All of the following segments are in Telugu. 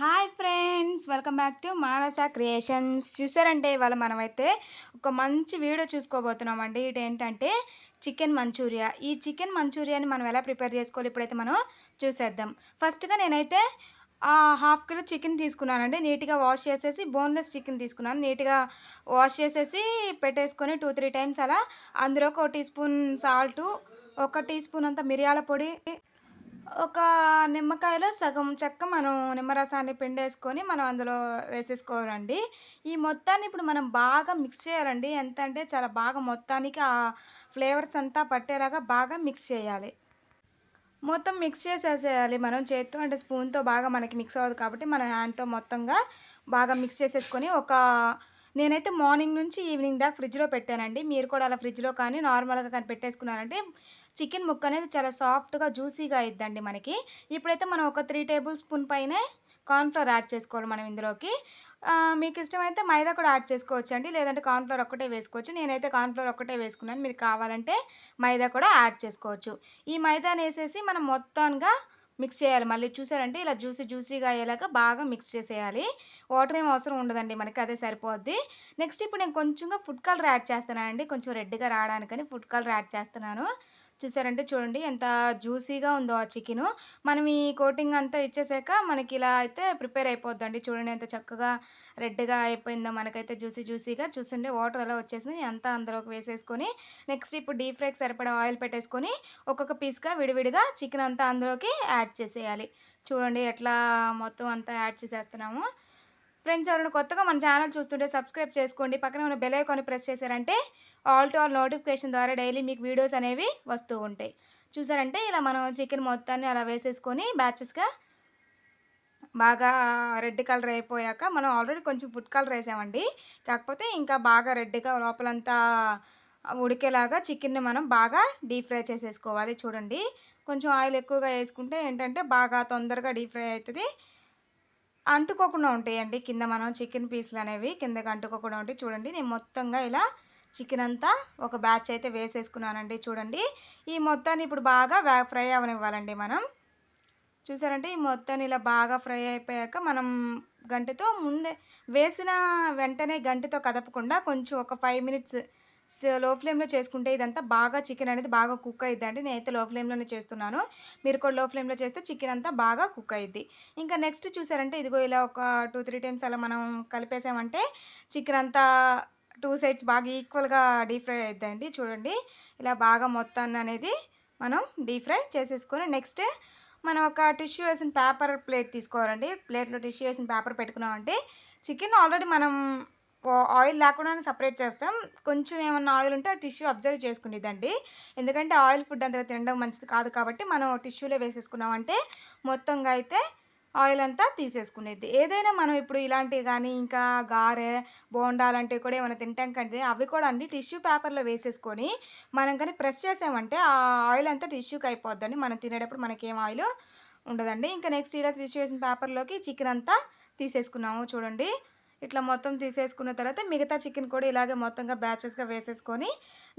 Hi friends welcome back to Manasa creations. చూసారంటే ఇవాళ మనమైతే ఒక మంచి వీడియో చూసుకోబోతున్నామండి. ఇటు ఏంటంటే చికెన్ మంచూరియా. ఈ చికెన్ మంచూరియాని మనం ఎలా ప్రిపేర్ చేసుకోవాలి ఇప్పుడైతే మనం చూసేద్దాం. ఫస్ట్గా నేనైతే హాఫ్ కిలో చికెన్ తీసుకున్నానండి. నీట్గా వాష్ చేసేసి బోన్లెస్ చికెన్ తీసుకున్నాను. నీట్గా వాష్ చేసేసి పెట్టేసుకొని టూ త్రీ టైమ్స్ అలా అందులో ఒక టీ స్పూన్ సాల్టు ఒక టీ స్పూన్ అంత మిరియాల పొడి ఒక నిమ్మకాయలో సగం చెక్క మనం నిమ్మరసాన్ని పిండేసుకొని మనం అందులో వేసేసుకోవాలండి. ఈ మొత్తాన్ని ఇప్పుడు మనం బాగా మిక్స్ చేయాలండి. ఎంత అంటే చాలా బాగా మొత్తానికి ఆ ఫ్లేవర్స్ అంతా పట్టేలాగా బాగా మిక్స్ చేయాలి. మొత్తం మిక్స్ చేసేసేయాలి మనం. చేత్తో అంటే స్పూన్తో బాగా మనకి మిక్స్ అవ్వదు కాబట్టి మన హ్యాండ్తో మొత్తంగా బాగా మిక్స్ చేసేసుకొని ఒక నేనైతే మార్నింగ్ నుంచి ఈవినింగ్ దాకా ఫ్రిడ్జ్లో పెట్టానండి. మీరు కూడా అలా ఫ్రిడ్జ్లో కానీ నార్మల్గా కానీ పెట్టేసుకున్నారంటే చికెన్ ముక్క అనేది చాలా సాఫ్ట్గా జ్యూసీగా అయిద్దండి మనకి. ఇప్పుడైతే మనం ఒక త్రీ టేబుల్ స్పూన్ పైనే కార్న్ఫ్లవర్ యాడ్ చేసుకోవాలి మనం ఇందులోకి. మీకు ఇష్టమైతే మైదా కూడా యాడ్ చేసుకోవచ్చు అండి లేదంటే కార్న్ఫ్లవర్ ఒక్కటే వేసుకోవచ్చు. నేనైతే కార్న్ఫ్లవర్ ఒక్కటే వేసుకున్నాను మీరు కావాలంటే మైదా కూడా యాడ్ చేసుకోవచ్చు. ఈ మైదాని వేసేసి మనం మొత్తంగా మిక్స్ చేయాలి. మళ్ళీ చూసారంటే ఇలా జ్యూసీ జ్యూసీగా అయ్యేలాగా బాగా మిక్స్ చేసేయాలి. వాటర్ ఏం అవసరం ఉండదండి మనకి అదే సరిపోద్ది. నెక్స్ట్ ఇప్పుడు నేను కొంచెంగా ఫుడ్ కలర్ యాడ్ చేస్తున్నానండి కొంచెం రెడ్గా రావడానికని ఫుడ్ కలర్ యాడ్ చేస్తున్నాను. చూసారంటే చూడండి ఎంత జ్యూసీగా ఉందో ఆ చికెను. మనం ఈ కోటింగ్ అంతా ఇచ్చేసాక మనకి ఇలా అయితే ప్రిపేర్ అయిపోద్దండి. చూడండి ఎంత చక్కగా రెడ్గా అయిపోయిందో మనకైతే జ్యూసీ జ్యూసీగా. చూస్తుండే వాటర్ అలా వచ్చేసింది. అంతా అందులోకి వేసేసుకొని నెక్స్ట్ ఇప్పుడు డీప్ ఫ్రైకి సరిపడా ఆయిల్ పెట్టేసుకొని ఒక్కొక్క పీస్గా విడివిడిగా చికెన్ అంతా అందులోకి యాడ్ చేసేయాలి. చూడండి ఎట్లా మొత్తం అంతా యాడ్ చేసేస్తున్నాము. ఫ్రెండ్స్ ఎవరైనా కొత్తగా మన ఛానల్ చూస్తుంటే సబ్స్క్రైబ్ చేసుకోండి. పక్కన ఉన్న బెల్ ఐకాన్ ప్రెస్ చేశారంటే ఆల్ టు ఆల్ నోటిఫికేషన్ ద్వారా డైలీ మీకు వీడియోస్ అనేవి వస్తూ ఉంటాయి. చూసారంటే ఇలా మనం చికెన్ మొత్తాన్ని అలా వేసేసుకొని బ్యాచెస్గా బాగా రెడ్ కలర్ అయిపోయాక మనం ఆల్రెడీ కొంచెం ఫుడ్ కలర్ వేసామండి. కాకపోతే ఇంకా బాగా రెడ్గా లోపలంతా ఉడికేలాగా చికెన్ని మనం బాగా డీప్ ఫ్రై చేసేసుకోవాలి చూడండి. కొంచెం ఆయిల్ ఎక్కువగా వేసుకుంటే ఏంటంటే బాగా తొందరగా డీప్ ఫ్రై అవుతుంది. అంటుకోకుండా ఉంటాయండి కింద మనం చికెన్ పీసులు అనేవి కిందకి అంటుకోకుండా ఉంటాయి. చూడండి నేను మొత్తంగా ఇలా చికెన్ అంతా ఒక బ్యాచ్ అయితే వేసేసుకున్నానండి చూడండి. ఈ మొత్తాన్ని ఇప్పుడు బాగా ఫ్రై అవనివ్వాలండి మనం. చూసారంటే ఈ మొత్తాన్ని ఇలా బాగా ఫ్రై అయిపోయాక మనం గంటతో ముందే వేసిన వెంటనే గంటతో కదపకుండా కొంచెం ఒక ఫైవ్ మినిట్స్లో ఫ్లేమ్లో చేసుకుంటే ఇదంతా బాగా చికెన్ అనేది బాగా కుక్ అయ్యిద్ది అంటే నేనైతే లో ఫ్లేమ్లోనే చేస్తున్నాను. మీరు కూడా లో ఫ్లేమ్లో చేస్తే చికెన్ అంతా బాగా కుక్ అయ్యిద్ది ఇంకా నెక్స్ట్ చూసారంటే ఇదిగో ఇలా ఒక టూ త్రీ టైమ్స్ అలా మనం కలిపేసామంటే చికెన్ అంతా టూ సైడ్స్ బాగా ఈక్వల్గా డీప్ ఫ్రై అవుతుందండి చూడండి. ఇలా బాగా మొత్తాన్ని అనేది మనం డీప్ ఫ్రై చేసేసుకొని నెక్స్ట్ మనం ఒక టిష్యూ వేసిన పేపర్ ప్లేట్ తీసుకోవాలండి. ప్లేట్లో టిష్యూ వేసిన పేపర్ పెట్టుకున్నామంటే చికెన్ ఆల్రెడీ మనం ఆయిల్ లేకుండానే సపరేట్ చేస్తాం. కొంచెం ఏమన్నా ఆయిల్ ఉంటే ఆ టిష్యూ అబ్జర్వ్ చేసుకునేదండి. ఎందుకంటే ఆయిల్ ఫుడ్ అంతగా తినడం మంచిది కాదు కాబట్టి మనం టిష్యూలో వేసేసుకున్నామంటే మొత్తంగా అయితే ఆయిల్ అంతా తీసేసుకునేది. ఏదైనా మనం ఇప్పుడు ఇలాంటివి కానీ ఇంకా గారె బోండాలంటివి కూడా ఏమైనా తింటాం కంటే అవి కూడా అండి టిష్యూ పేపర్లో వేసేసుకొని మనం కానీ ప్రెస్ చేసామంటే ఆ ఆయిల్ అంతా టిష్యూకి అయిపోద్దని మనం తినేటప్పుడు మనకి ఏం ఆయిల్ ఉండదండి. ఇంకా నెక్స్ట్ ఇలా టిష్యూ వేసిన పేపర్లోకి చికెన్ అంతా తీసేసుకున్నాము చూడండి. ఇట్లా మొత్తం తీసేసుకున్న తర్వాత మిగతా చికెన్ కూడా ఇలాగే మొత్తంగా బ్యాచెస్గా వేసేసుకొని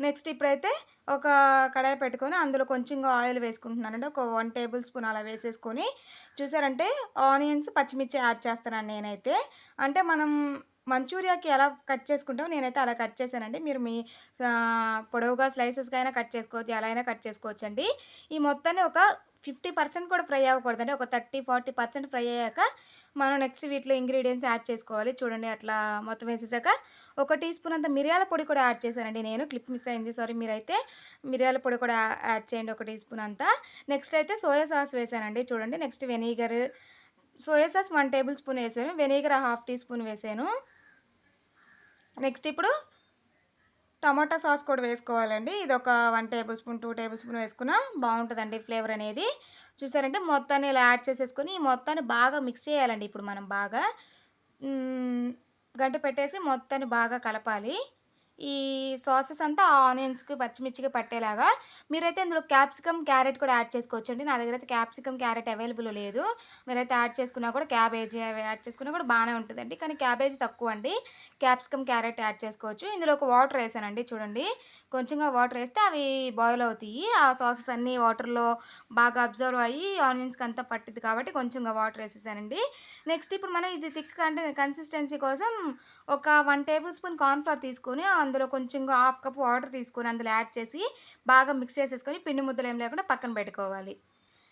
నెక్స్ట్ ఇప్పుడైతే ఒక కడాయి పెట్టుకొని అందులో కొంచెంగా ఆయిల్ వేసుకుంటున్నానండి. ఒక వన్ టేబుల్ స్పూన్ అలా వేసేసుకొని చూసారంటే ఆనియన్స్ పచ్చిమిర్చి యాడ్ చేస్తానండి నేనైతే. అంటే మనం మంచూరియాకి ఎలా కట్ చేసుకుంటాం నేనైతే అలా కట్ చేశానండి. మీరు మీ పొడవుగా స్లైసెస్గా అయినా కట్ చేసుకోవచ్చు ఎలా అయినా కట్ చేసుకోవచ్చు అండి ఈ మొత్తాన్ని ఒక ఫిఫ్టీ పర్సెంట్ కూడా ఫ్రై అవ్వకూడదండి. ఒక థర్టీ ఫార్టీ పర్సెంట్ ఫ్రై అయ్యాక మనం నెక్స్ట్ వీటిలో ఇంగ్రీడియంట్స్ యాడ్ చేసుకోవాలి. చూడండి అట్లా మొత్తం వేసేసాక ఒక టీ స్పూన్ అంత మిరియాల పొడి కూడా యాడ్ చేశానండి నేను. క్లిప్ మిస్ అయింది సారీ మీరైతే. మిరియాల పొడి కూడా యాడ్ చేయండి ఒక టీ స్పూన్ అంతా. నెక్స్ట్ అయితే సోయా సాస్ వేసానండి. చూడండి next vinegar soya sauce one tablespoon వేసాను. వెనిగర్ హాఫ్ టీ స్పూన్ వేసాను. నెక్స్ట్ ఇప్పుడు టమాటా సాస్ కూడా వేసుకోవాలండి. ఇది ఒక one tablespoon two tablespoon వేసుకున్నా బాగుంటుందండి ఫ్లేవర్ అనేది. చూసారంటే మొత్తాన్ని ఇలా యాడ్ చేసేసుకొని ఈ మొత్తాన్ని బాగా మిక్స్ చేయాలండి. ఇప్పుడు మనం బాగా గంట పెట్టేసి మొత్తాన్ని బాగా కలపాలి. ఈ సాసెస్ అంతా ఆ ఆనియన్స్‌కి, పచ్చిమిర్చికి పట్టేలాగా మీరైతే ఇందులో క్యాప్సికమ్, క్యారెట్ కూడా యాడ్ చేసుకోవచ్చు అండి నా దగ్గర అయితే క్యాప్సికమ్, క్యారెట్ అవైలబుల్ లేదు. మీరైతే యాడ్ చేసుకున్నా కూడా క్యాబేజీ అవి యాడ్ చేసుకున్నా కూడా బాగానే ఉంటుందండి కానీ క్యాబేజీ తక్కువ అండి క్యాప్సికమ్, క్యారెట్ యాడ్ చేసుకోవచ్చు. ఇందులో ఒక వాటర్ వేసానండి చూడండి. కొంచెంగా వాటర్ వేస్తే అవి బాయిల్ అవుతాయి. ఆ సాసెస్ అన్నీ వాటర్‌లో బాగా అబ్జర్వ్ అయ్యి ఆనియన్స్‌కి అంతా పట్టింది కాబట్టి కొంచెంగా వాటర్ వేసేసానండి నెక్స్ట్ ఇప్పుడు మనం ఇది థిక్ అంటే కన్సిస్టెన్సీ కోసం ఒక one tablespoon cornflour తీసుకొని అందులో కొంచెం హాఫ్ కప్ వాటర్ తీసుకొని అందులో యాడ్ చేసి బాగా మిక్స్ చేసేసుకొని పిండి ముద్దలు ఏం లేకుండా పక్కన పెట్టుకోవాలి.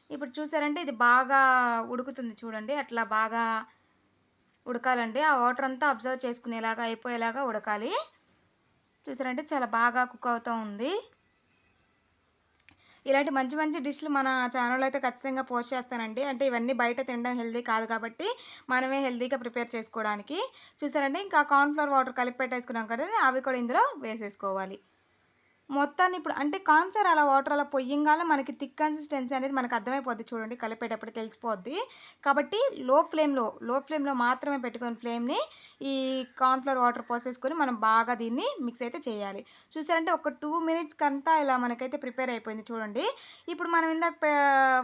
ఇప్పుడు చూసారంటే ఇది బాగా ఉడుకుతుంది చూడండి. అట్లా బాగా ఉడకాలండి. ఆ వాటర్ అంతా అబ్జర్వ్ చేసుకునేలాగా అయిపోయేలాగా ఉడకాలి. చూసారంటే చాలా బాగా కుక్ అవుతూ ఉంది. ఇలాంటి మంచి మంచి డిష్‌లు మన ఛానల్లో అయితే ఖచ్చితంగా పోస్ట్ చేస్తానండి. అంటే ఇవన్నీ బయట తినడం హెల్దీ కాదు కాబట్టి మనమే హెల్తీగా ప్రిపేర్ చేసుకోవడానికి. చూసారంటే ఇంకా కార్న్ఫ్లవర్ వాటర్ కలిపి పెట్టేసుకున్నాం కదా! అవి కూడా ఇందులో వేసేసుకోవాలి. మొత్తాన్ని ఇప్పుడు అంటే కాన్ఫ్లేర్ అలా వాటర్ అలా పొయ్యంగానే మనకి థిక్ కన్సిస్టెన్సీ అనేది మనకు అర్థమైపోద్ది చూడండి. కలిపేటప్పుడు తెలిసిపోద్ది. కాబట్టి లో ఫ్లేమ్‌లో, లో ఫ్లేమ్‌లో మాత్రమే పెట్టుకుని ఫ్లేమ్‌ని ఈ కాన్ఫ్లవర్ వాటర్ పోసేసుకొని మనం బాగా దీన్ని మిక్స్ అయితే చేయాలి. చూసారంటే ఒక టూ మినిట్స్ కంతా ఇలా మనకైతే ప్రిపేర్ అయిపోయింది చూడండి. ఇప్పుడు మనం ఇందాక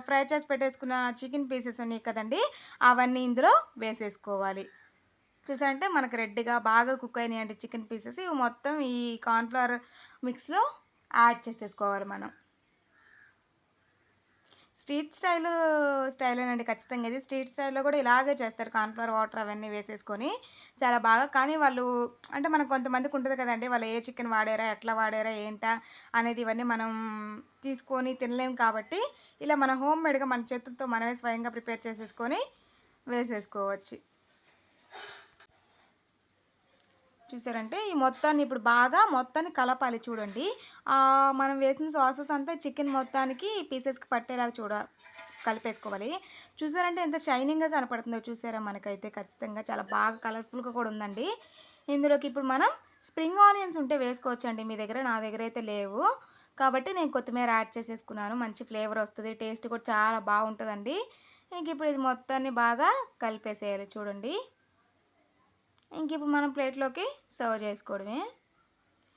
ఫ్రై చేసి పెట్టేసుకున్న చికెన్ పీసెస్ ఉన్నాయి కదండి అవన్నీ ఇందులో వేసేసుకోవాలి. చూసారంటే మనకు రెడ్‌గా బాగా కుక్ అయినాయండి చికెన్ పీసెస్. ఇవి మొత్తం ఈ కార్న్ఫ్లవర్ మిక్స్‌లో యాడ్ చేసేసుకోవాలి మనం. స్ట్రీట్ స్టైలు స్టైలేనండి ఖచ్చితంగా ఇది. స్ట్రీట్ స్టైల్‌లో కూడా ఇలాగే చేస్తారు. కాన్ఫ్లవర్ వాటర్ అవన్నీ వేసేసుకొని చాలా బాగా కానీ వాళ్ళు అంటే మనకు కొంతమందికి ఉంటుంది కదండి వాళ్ళు ఏ చికెన్ వాడారా? ఎట్లా వాడారా? ఏంటా? అనేది ఇవన్నీ మనం తీసుకొని తినలేం కాబట్టి ఇలా మన హోమ్‌మేడ్‌గా మన చేతులతో మనమే స్వయంగా ప్రిపేర్ చేసేసుకొని వేసేసుకోవచ్చు. చూసారంటే ఈ మొత్తాన్ని ఇప్పుడు బాగా మొత్తాన్ని కలపాలి చూడండి. మనం వేసిన సాసెస్ అంతా చికెన్ మొత్తానికి పీసెస్‌కి పట్టేలాగా చూడ కలిపేసుకోవాలి. చూసారంటే ఎంత షైనింగ్‌గా కనపడుతుందో చూసారా మనకైతే ఖచ్చితంగా చాలా బాగా కలర్‌ఫుల్‌గా కూడా ఉందండి. ఇందులోకి ఇప్పుడు మనం స్ప్రింగ్ ఆనియన్స్ ఉంటే వేసుకోవచ్చండి మీ దగ్గర. నా దగ్గర అయితే లేవు. కాబట్టి నేను కొత్తిమీర యాడ్ చేసేసుకున్నాను. మంచి ఫ్లేవర్ వస్తుంది టేస్ట్ కూడా చాలా బాగుంటుందండి ఇంక ఇప్పుడు ఇది మొత్తాన్ని బాగా కలిపేసేయాలి చూడండి. ఇంక ఇప్పుడు మనం ప్లేట్‌లోకి సర్వ్ చేసుకోవడమే.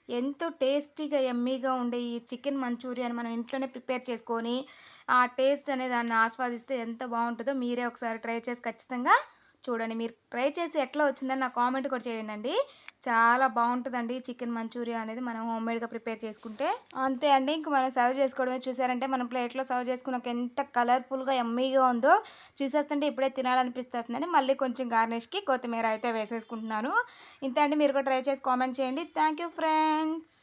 ఎంతో టేస్టీగా, ఎమ్మీగా ఉండే ఈ చికెన్ మంచూరియాని మనం ఇంట్లోనే ప్రిపేర్ చేసుకొని, ఆ టేస్ట్ అనే దాన్ని ఆస్వాదిస్తే ఎంత బాగుంటుందో మీరే ఒకసారి ట్రై చేసి ఖచ్చితంగా చూడండి. మీరు ట్రై చేసి ఎట్లా వచ్చిందని నా కామెంట్ కూడా చేయండండి. చాలా బాగుంటుందండి చికెన్ మంచూరియా అనేది మనం హోమ్‌మేడ్‌గా ప్రిపేర్ చేసుకుంటే. అంతే అండి. ఇంక మనం సర్వ్ చేసుకోవడమే. చూసారంటే మనం ప్లేట్‌లో సర్వ్ చేసుకున్నాక ఎంత కలర్‌ఫుల్‌గా, ఎమ్మీగా ఉందో చూసేస్తుంటే ఇప్పుడే తినాలనిపిస్తుందని మళ్ళీ కొంచెం గార్నిష్‌కి కొత్తిమీర అయితే వేసేసుకుంటున్నాను. ఇంత అండి. మీరు కూడా ట్రై చేసి కామెంట్ చేయండి. Thank you friends.